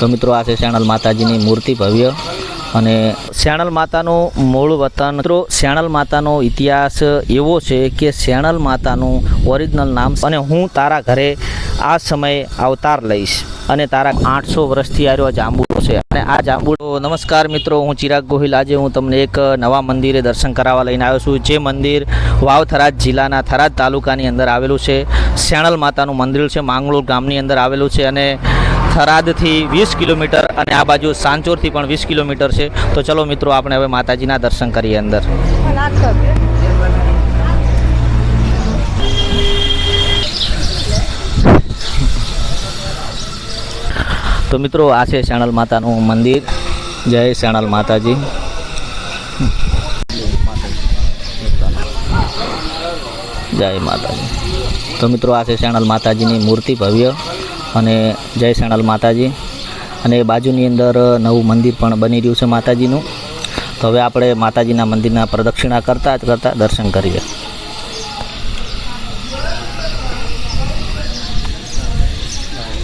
તો મિત્રો આ છે શ્યાણલ માતાજીની મૂર્તિ ભવ્ય અને શ્યાણલ માતાનું મૂળ વતન. મિત્રો શ્યાણલ માતાનો ઇતિહાસ એવો છે કે શ્યાણલ માતાનું ઓરિજિનલ નામ અને હું તારા ઘરે આ સમયે અવતાર લઈશ અને તારા આઠસો વર્ષથી આવ્યો જાંબુડો છે. અને આ જાંબુડો નમસ્કાર મિત્રો, હું ચિરાગ ગોહિલ. આજે હું તમને એક નવા મંદિરે દર્શન કરાવવા લઈને આવ્યો છું. જે મંદિર વાવ થરાદ જિલ્લાના થરાદ તાલુકાની અંદર આવેલું છે. શ્યાણલ માતાનું મંદિર છે માંગરોળ ગામની અંદર આવેલું છે અને થરાદથી વીસ કિલોમીટર અને આ બાજુ સાંચોરથી પણ વીસ કિલોમીટર છે. તો ચલો મિત્રો, આપણે હવે માતાજીના દર્શન કરીએ અંદર. તો મિત્રો, આ છે શ્યાણલ માતાનું મંદિર. જય શ્યાણલ માતાજી. જય માતાજી. તો મિત્રો, આ છે શ્યાણલ માતાજીની મૂર્તિ ભવ્ય. અને જય શ્યાણલ માતાજી. અને બાજુની અંદર નવું મંદિર પણ બની રહ્યું છે માતાજીનું. તો હવે આપણે માતાજીના મંદિરના પ્રદક્ષિણા કરતાં જ કરતાં દર્શન કરીએ.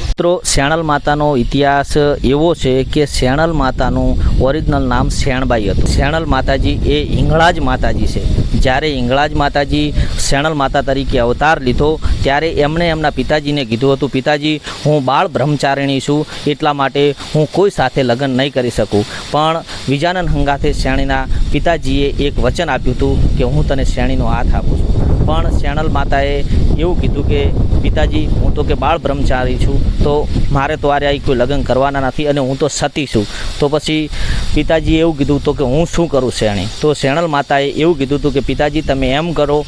મિત્રો શેણલ માતાનો ઇતિહાસ એવો છે કે શેણલ માતાનું ઓરિજિનલ નામ શેણબાઈ હતું. શેણલ માતાજી એ હિંગળાજ માતાજી છે. જ્યારે હિંગળાજ માતાજી શેણલ માતા તરીકે અવતાર લીધો ત્યારે એમણે એમના પિતાજીને કીધું હતું, પિતાજી, હું બાળ બ્રહ્મચારિણી છું, એટલા માટે હું કોઈ સાથે લગ્ન નહીં કરી શકું. પણ વિજાનંદ હંગાથે શ્રેણીના પિતાજીએ એક વચન આપ્યું હતું કે, હું તને શ્રેણીનો હાથ આપું છું. પણ શ્યાણલ માતાએ એવું કીધું કે, પિતાજી, હું તો કે બાળ બ્રહ્મચારી છું, તો મારે તો આરે કોઈ લગ્ન કરવાના નથી અને હું તો સતી છું. તો પછી પિતાજીએ એવું કીધું તો કે, હું શું કરું શ્રેણી તો શ્યાણલ માતાએ એવું કીધું હતું કે, પિતાજી, તમે એમ કરો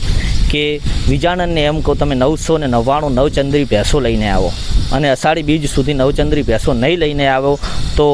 કે વિજાણનને એમ કહો, તમે નવસો ને નવ્વાણું નવચંદ્રી ભેંસો લઈને આવો. અને અષાઢી બીજ સુધી નવચંદ્રી ભેંસો નહીં લઈને આવો, તો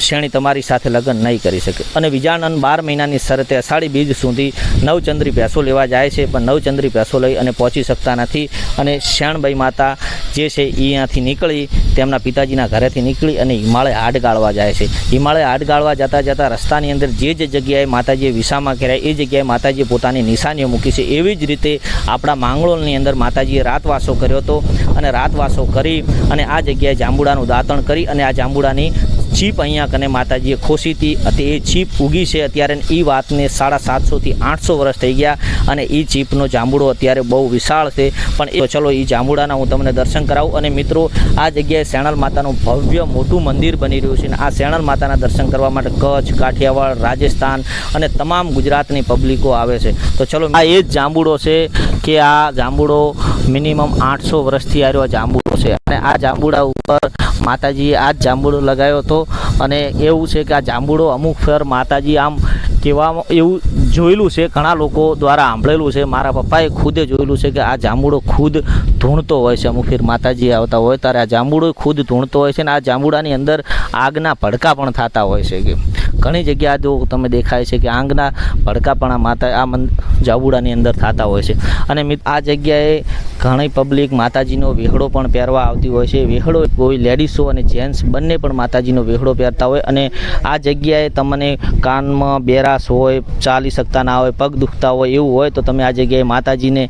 શેણી તમારી સાથે લગ્ન નહીં કરી શકે. અને વિજાણન બાર મહિનાની શરતે અષાઢી બીજ સુધી નવચંદ્રી ભેંસો લેવા જાય છે, પણ નવચંદ્રી ભેંસો લઈ અને પહોંચી શકતા નથી. અને શ્યાણબાઈ માતા જે છે એ અહીંયાથી નીકળી, તેમના પિતાજીના ઘરેથી નીકળી અને હિમાલય હાડ ગાળવા જાય છે. હિમાલય હાડ ગાળવા જતાં જતાં રસ્તાની અંદર જે જે જગ્યાએ માતાજીએ વિસામાં કર્યા એ જગ્યાએ માતાજીએ પોતાની નિશાનીઓ મૂકી છે. એવી જ રીતે આપણા માંગળોલની અંદર માતાજીએ રાતવાસો કર્યો હતો. અને રાતવાસો કરી અને આ જગ્યાએ જાંબુડાનું દાંતણ કરી અને આ જાંબુડાની ચીપ અહીંયા કને માતાજીએ ખોસી હતી અને એ ચીપ ઉગી છે અત્યારે એ વાતને સાડા સાતસોથી આઠસો વર્ષ થઈ ગયા અને એ ચીપનો જાંબુડો અત્યારે બહુ વિશાળ છે. પણ એ ચલો એ જાંબુડાના હું તમને દર્શન કરાવું અને મિત્રો, આ જગ્યાએ શેણલ માતાનું ભવ્ય મોટું મંદિર બની રહ્યું છે અને આ શેણલ માતાના દર્શન કરવા માટે કચ્છ, કાઠિયાવાડ, રાજસ્થાન અને તમામ ગુજરાતની પબ્લિકો આવે છે. તો ચલો, આ એ જ જાંબુડો છે કે આ જાંબુડો મિનિમમ આઠસો વર્ષથી આવ્યો આ જાંબુડો છે. અને આ જાંબુડા ઉપર માતાજીએ આ જ જાંબુડો લગાવ્યો હતો. અને એવું છે કે આ જાંબુડો અમુક ફેર માતાજી આમ કહેવામાં એવું જોયેલું છે, ઘણા લોકો દ્વારા સાંભળેલું છે. મારા પપ્પાએ ખુદે જોયેલું છે કે આ જાંબુડો ખુદ ધૂણતો હોય છે. અમુક ફેર માતાજી આવતા હોય ત્યારે આ જાંબુડો ખુદ ધૂણતો હોય છે અને આ જાંબુડાની અંદર આગના ભડકા પણ થતા હોય છે. કે ઘણી જગ્યા જો તમે દેખાય છે કે આંગના ભડકા આ માતા આ મંદ, જાંબુડાની અંદર થતા હોય છે. અને આ જગ્યાએ ઘણી પબ્લિક માતાજીનો વેહડો પણ પહેરવા આવતી હોય છે. વેહડો કોઈ લેડીસો અને જેન્ટ્સ બંને પણ માતાજીનો વેહડો પહેરતા હોય અને આ જગ્યાએ તમને કાનમાં બેરાશ હોય, ચાલી શકતા ના હોય, પગ દુખતા હોય એવું હોય તો તમે આ જગ્યાએ માતાજીને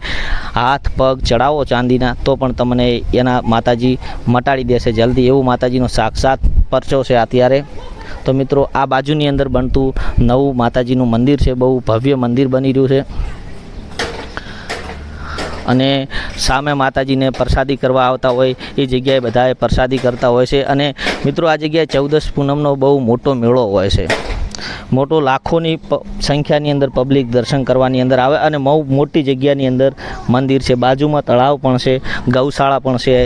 હાથ, પગ ચડાવો ચાંદીના તો પણ તમને એના માતાજી મટાડી દેશે જલ્દી. એવું માતાજીનો સાક્ષાત પરચો છે અત્યારે. તો મિત્રો, આ બાજુની અંદર બનતું નવું માતાજીનું મંદિર છે. બહુ ભવ્ય મંદિર બની રહ્યું છે. અને સામે માતાજીને પ્રસાદી કરવા આવતા હોય, એ જગ્યાએ બધાએ પ્રસાદી કરતા હોય છે. અને મિત્રો, આ જગ્યાએ ચૌદસ પૂનમનો બહુ મોટો મેળો હોય છે. મોટો લાખોની સંખ્યાની અંદર પબ્લિક દર્શન કરવાની અંદર આવે અને બહુ મોટી જગ્યાની અંદર મંદિર છે. બાજુમાં તળાવ પણ છે, ગૌશાળા પણ છે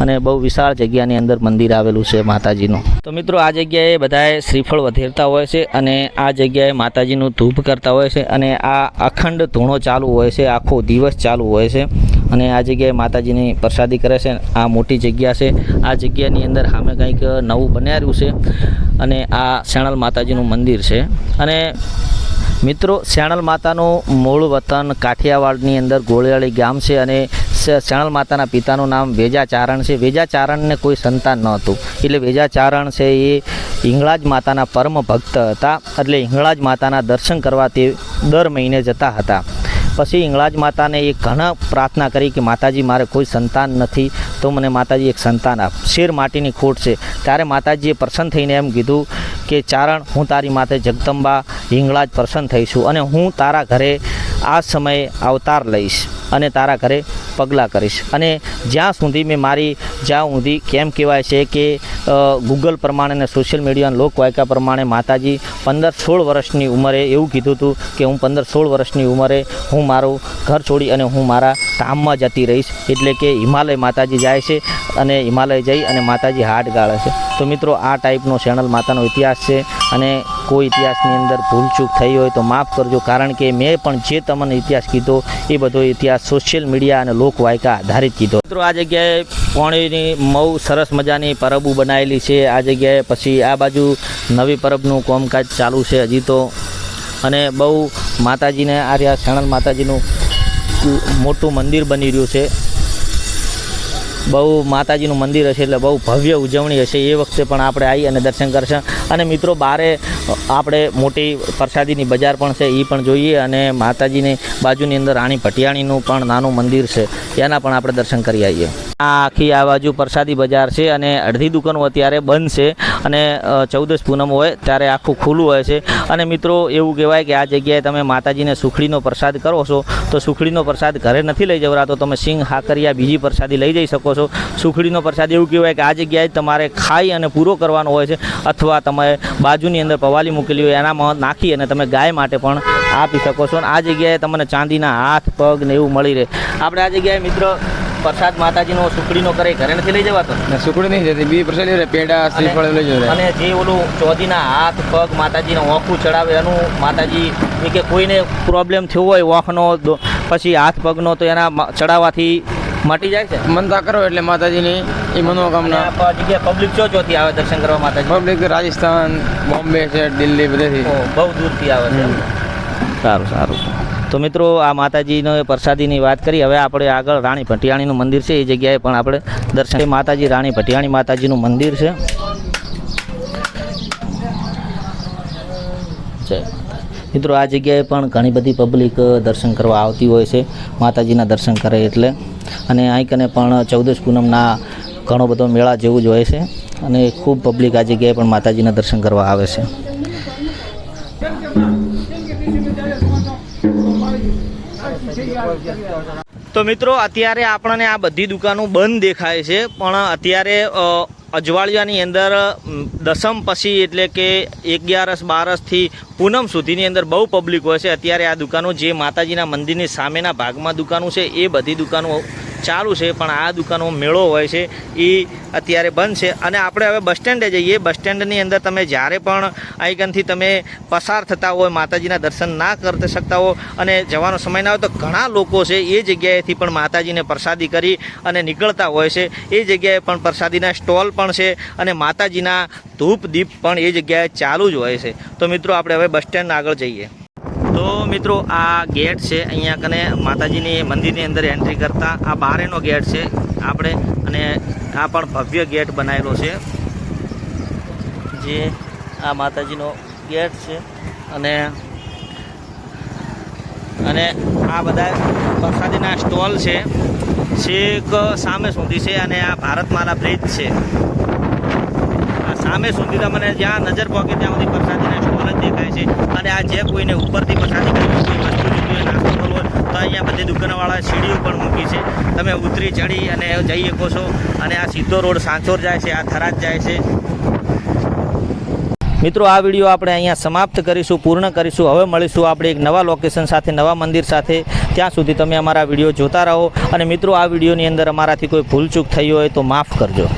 અને બહુ વિશાળ જગ્યાની અંદર મંદિર આવેલું છે માતાજીનું. તો મિત્રો આ જગ્યાએ બધાએ શ્રીફળ વધેરતા હોય છે અને આ જગ્યાએ માતાજીનું ધૂપ કરતા હોય છે અને આ અખંડ ધૂણો ચાલુ હોય છે. આખો દિવસ ચાલુ હોય છે. અને આ જગ્યાએ માતાજીની પ્રસાદી કરે છે. આ મોટી જગ્યા છે. આ જગ્યાની અંદર સામે કંઈક નવું બનાવ્યું છે અને આ શેણલ માતાજીનું મંદિર છે. અને મિત્રો, શેણલ માતાનું મૂળ વતન કાઠિયાવાડની અંદર ગોળિયાળી ગામ છે અને શેણલ માતાના પિતાનું નામ વેજાચારણ છે. વેજાચારણને કોઈ સંતાન ન હતું. એટલે વેજાચારણ છે એ હિંગળાજ માતાના પરમ ભક્ત હતા. એટલે હિંગળાજ માતાના દર્શન કરવા તે દર મહિને જતા હતા. પછી હિંગળાજ માતાને એ ઘણા પ્રાર્થના કરી કે માતાજી, મારે કોઈ સંતાન નથી, તો મને માતાજી એક સંતાન આપ. શેર માટીની ખોટ છે. ત્યારે માતાજીએ પ્રસન્ન થઈને એમ કીધું કે, ચારણ, હું તારી માથે જગદંબા હિંગળાજ પ્રસન્ન થઈશું અને હું તારા ઘરે આ સમયે અવતાર લઈશ અને તારા ઘરે પગલાં કરીશ. અને જ્યાં સુધી મેં મારી, જ્યાં સુધી કેમ કહેવાય છે કે ગૂગલ પ્રમાણે અને સોશિયલ મીડિયાના લોકવાયકા પ્રમાણે માતાજી પંદર સોળ વર્ષની ઉંમરે એવું કીધું હતું કે હું પંદર સોળ વર્ષની ઉંમરે હું મારું ઘર છોડી અને હું મારા ધામમાં જતી રહીશ. એટલે કે હિમાલય માતાજી જાય છે અને હિમાલય જઈ અને માતાજી હાડ ગાળે છે. તો મિત્રો, આ ટાઈપનો શેણલ માતાનો ઇતિહાસ છે અને કોઈ ઇતિહાસની અંદર ભૂલચૂક થઈ હોય તો માફ કરજો. કારણ કે મેં પણ જે તમને ઇતિહાસ કીધો એ બધો ઇતિહાસ સોશિયલ મીડિયા અને લોકવાયકા આધારિત કીધો. મિત્રો, આ જગ્યાએ પોણીની બહુ સરસ મજાની પરબો બનાવેલી છે. આ જગ્યાએ પછી આ બાજુ નવી પરબનું કોમકાજ ચાલુ છે હજી તો. અને બહુ માતાજીને આ રહ્યા શેણલ માતાજીનું મોટું મંદિર બની રહ્યું છે. બહુ માતાજીનું મંદિર હશે એટલે બહુ ભવ્ય ઉજવણી હશે એ વખતે પણ આપણે આવી અને દર્શન કરશે. અને મિત્રો બારે આપણે મોટી પ્રસાદીની બજાર પણ છે એ પણ જોઈએ અને માતાજીની બાજુની અંદર રાણી ભટિયાણીનું પણ નાનું મંદિર છે. એના પણ આપણે દર્શન કરી આવીએ આ આખી આ બાજુ પ્રસાદી બજાર છે અને અડધી દુકાનો અત્યારે બંધ છે અને ચૌદસ પૂનમ હોય ત્યારે આખું ખુલ્લું હોય છે. અને મિત્રો, એવું કહેવાય કે આ જગ્યાએ તમે માતાજીને સુખડીનો પ્રસાદ કરો છો, તો સુખડીનો પ્રસાદ ઘરે નથી લઈ જવરાતો તમે સિંહ, હાકરિયા, બીજી પ્રસાદી લઈ જઈ શકો છો. સુખડીનો પ્રસાદ એવું કહેવાય કે આ જગ્યાએ તમારે ખાઈ અને પૂરો કરવાનો હોય છે, અથવા તમે બાજુની અંદર પવાલી મૂકેલી હોય, એનામાં નાખી અને તમે ગાય માટે પણ આપી શકો છો. અને આ જગ્યાએ તમને ચાંદીના હાથ, પગ ને એવું મળી રહે. આપણે આ જગ્યાએ મિત્ર પ્રસાદ માતાજીનો સુખડીનો કરે ઘરે નથી લઈ જવાતો? ને સુખડી નહીં જતી બી પ્રસાદ લઈ પેડા શ્રીફળ લઈ જવાય. અને જે ઓલું ચોધીના હાથ પગ માતાજીને ઓખું ચડાવે એનું માતાજી કે કોઈને પ્રોબ્લેમ થયો હોય ઓખનો પછી હાથ પગનો તો એના ચડાવવાથી મટી જાય છે? મનતા કરો એટલે માતાજીની એ મનોકામના. જગ્યા પબ્લિક ચો ચોથી આવે દર્શન કરવા માતાજી? પબ્લિક રાજસ્થાન બોમ્બે છે દિલ્હી બધેથી બહુ દૂરથી આવે છે સારું સારું. તો મિત્રો, આ માતાજીનો પ્રસાદીની વાત કરી. હવે આપણે આગળ રાણી ભટિયાણીનું મંદિર છે, એ જગ્યાએ પણ આપણે દર્શન માતાજી, રાણી ભટિયાણી માતાજીનું મંદિર છે. મિત્રો, આ જગ્યાએ પણ ઘણી બધી પબ્લિક દર્શન કરવા આવતી હોય છે, માતાજીના દર્શન કરે એટલે. અને અહીં કને પણ ચૌદશ પૂનમના ઘણો બધો મેળા જેવું જ હોય છે. અને ખૂબ પબ્લિક આ જગ્યાએ પણ માતાજીના દર્શન કરવા આવે છે. તો મિત્રો, અત્યારે આપણને આ બધી દુકાનો બંધ દેખાય છે, પણ અત્યારે અજવાળિયાની અંદર દસમ પછી એટલે કે અગિયારસ બારસથી પૂનમ સુધીની અંદર બહુ પબ્લિક હોય છે. અત્યારે આ દુકાનો જે માતાજીના મંદિરની સામેના ભાગમાં દુકાનો છે, એ બધી દુકાનો ચાલુ છે, પણ આ દુકાનો મેળો હોય છે એ અત્યારે બંધ છે. અને આપણે હવે બસ સ્ટેન્ડે જઈએ. બસ સ્ટેન્ડની અંદર તમે જ્યારે પણ આઈગનથી તમે પસાર થતા હોય, માતાજીના દર્શન ના કરી શકતા હો. અને જવાનો સમય ના હોય તો ઘણા લોકો છે, એ જગ્યાએથી પણ માતાજીને પ્રસાદી કરી અને નીકળતા હોય છે. એ જગ્યાએ પણ પ્રસાદીના સ્ટોલ પણ છે અને માતાજીના ધૂપ દીપ પણ એ જગ્યાએ ચાલુ જ હોય છે. તો મિત્રો, આપણે હવે બસ સ્ટેન્ડ આગળ જઈએ. મિત્રો, આ ગેટ છે અહીંયા કને માતાજીની મંદિરની અંદર એન્ટ્રી કરતા. આ બારેનો ગેટ છે આપણે, અને આ પણ ભવ્ય ગેટ બનાવેલો છે. જે આ માતાજીનો ગેટ છે. અને અને આ બધા પ્રસાદીના સ્ટોલ છે. છેક સામે સુધી છે અને આ ભારતમાલા બ્રિજ છે. આ સામે સુધી તમને જ્યાં નજર પહોંચે ત્યાં સુધી પ્રસાદીના જ દેખાય છે. અને આ જે કોઈને ઉપરથી પ્રસાદી કરવી કોઈ વસ્તુ હોય નાસ્તો કરવો તો અહીંયા બધી દુકાનવાળા સીડીઓ પણ મૂકી છે. તમે ઉતરી ચડી અને જઈ શકો છો. અને આ સીધો રોડ સાંચોર જાય છે, આ થરાદ જાય છે. મિત્રો, આ વીડિયો આપણે અહીંયા સમાપ્ત કરીશું, પૂર્ણ કરીશું. હવે મળીશું આપણે એક નવા લોકેશન સાથે, નવા મંદિર સાથે. ત્યાં સુધી તમે અમારા વીડિયો જોતા રહો. અને મિત્રો, આ વિડીયોની અંદર અમારાથી કોઈ ભૂલચૂક થઈ હોય તો માફ કરજો.